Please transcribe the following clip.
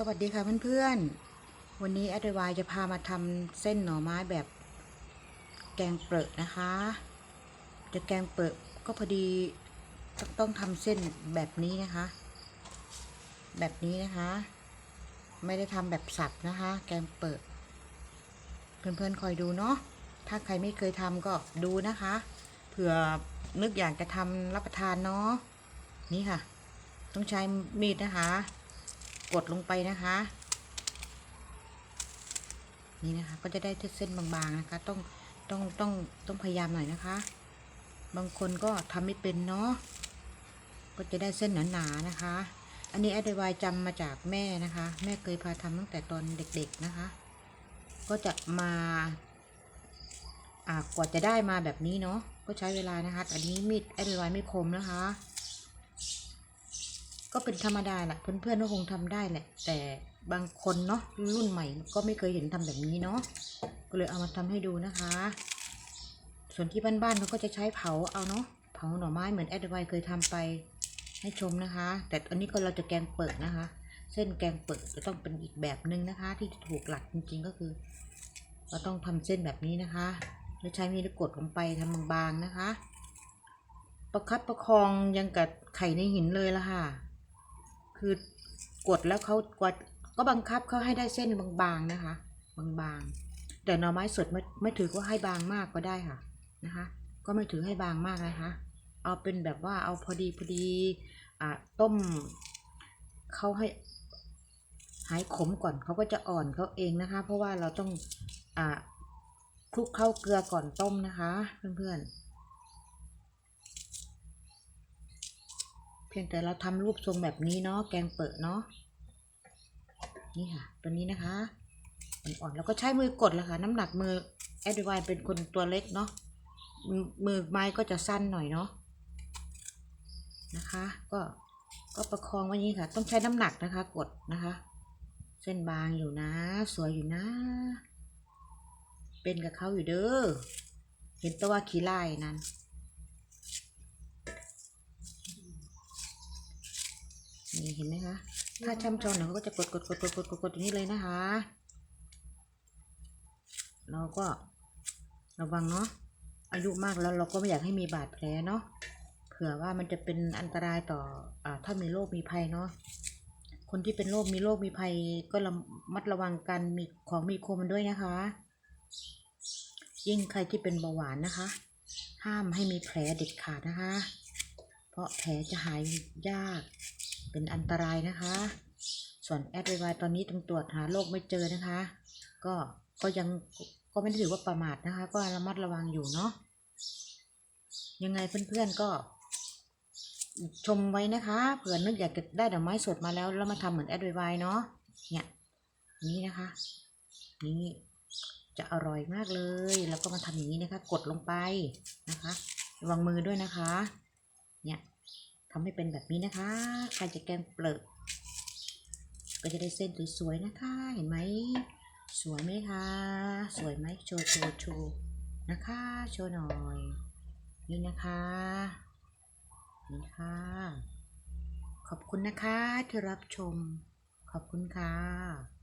สวัสดีค่ะเพื่อนๆ วันนี้แอดวายจะพามาทำเส้นหน่อไม้แบบแกงเปรอะนะคะ จะแกงเปรอะก็พอดีต้องต้องทำเส้นแบบนี้นะคะ แบบนี้นะคะ ไม่ได้ทำแบบสับนะคะ แกงเปรอะเพื่อนๆคอยดูเนาะ ถ้าใครไม่เคยทำก็ดูนะคะ เผื่อนึกอยากจะทำรับประทานเนาะ นี่ค่ะ ต้องใช้มีดนะคะ กดลงไปนะคะ นี่นะคะ ก็จะได้เส้นบางๆนะคะ ต้องต้องต้องต้องพยายามหน่อยนะคะ บางคนก็ทำไม่เป็นเนาะก็จะได้เส้นหนาๆนะคะ อันนี้แอดวายจำมาจากแม่นะคะ แม่เคยพาทำตั้งแต่ตอนเด็ก ๆนะคะ ก็จะมาอ่ากว่าจะได้มาแบบนี้เนาะก็ใช้เวลานะคะอันนี้มีดแอดวายไม่คมนะคะ ก็เป็นธรรมดาแหละเพื่อนๆก็คงทำได้แหละ แต่บางคนเนาะรุ่นใหม่ก็ไม่เคยเห็นทำแบบนี้เนาะก็เลยเอามาทำให้ดูนะคะ ส่วนที่บ้านๆเขาก็จะใช้เผาเอาเนาะเผาหน่อไม้เหมือนแอดไวเคยทำไปให้ชมนะคะ แต่อันนี้ก็เราจะแกงเปิดนะคะ เส้นแกงเปิดจะต้องเป็นอีกแบบหนึ่งนะคะ ที่ถูกหลักจริงๆก็คือเราต้องทำเส้นแบบนี้นะคะ แล้วใช้มีดกดลงไปทำบางๆนะคะ ประคับประคองยังกับไข่ในหินเลยละค่ะ คือกดแล้วเขากดก็บังคับเขาให้ได้เส้นบางๆนะคะ บางๆ แต่หน่อไม้สดไม่ไม่ถือว่าให้บางมากก็ได้ค่ะนะคะ ก็ไม่ถือให้บางมากนะคะ เอาเป็นแบบว่าเอาพอดีพอดีอ่าต้มเขาให้หายขมก่อนเขาก็จะอ่อนเขาเองนะคะ เพราะว่าเราต้องอ่าคลุกเข้าเกลือก่อนต้มนะคะ เพื่อนๆ เพียงแต่เราทำรูปทรงแบบนี้เนาะแกงเปิดเนาะนี่ค่ะ ตัวนี้นะคะอ่อนๆแล้วก็ใช้มือกดแหละค่ะ น้ำหนักมือแอดวายเป็นคนตัวเล็กเนาะมือไม้ก็จะสั้นหน่อยเนาะนะคะ ก็ก็ประคองไว้นี้ค่ะ ต้องใช้น้ำหนักนะคะ กดนะคะ เส้นบางอยู่นะ สวยอยู่นะ เป็นกับเขาอยู่เด้อเห็นตัวขี้ไล่นั่น นี่เห็นไหมคะ ถ้าช่ำชองหน่อยเขาก็จะกดกดกดกดกดกดกดอย่างนี้เลยนะคะ เราก็ระวังเนาะ อายุมากแล้วเราก็ไม่อยากให้มีบาดแผลเนาะ เผื่อว่ามันจะเป็นอันตรายต่ออถ้ามีโรคมีภัยเนาะ คนที่เป็นโรคมีโรคมีภัยก็ระมัดระวังกันมีของมีคมมันด้วยนะคะ ยิ่งใครที่เป็นเบาหวานนะคะ ห้ามให้มีแผลเด็ดขาดนะคะ เพราะแผลจะหายยาก เป็นอันตรายนะคะ ส่วนแอดไวตอนนี้ต้องตรวจหาโรคไม่เจอนะคะ ก็ก็ยังก็ไม่ได้ถือว่าประมาทนะคะ ก็ระมัดระวังอยู่เนาะยังไงเพื่อนๆก็ ชมไว้นะคะเผื่อนึกอยากจะได้ดอกไม้สดมาแล้วแล้วมาทำเหมือนแอดไวเนาะเนี่ยนี่นะคะ นี่จะอร่อยมากเลย แล้วก็มาทำอย่างนี้นะคะ กดลงไปนะคะระวังมือด้วยนะคะ ทำให้เป็นแบบนี้นะคะ ใครจะแกงเปลือกก็จะได้เส้นสวยๆนะคะ เห็นไหม สวยไหมคะ สวยไหมโชว์โชว์โชว์นะคะ โชว์หน่อย นี่นะคะนี่ค่ะ ขอบคุณนะคะที่รับชม ขอบคุณค่ะ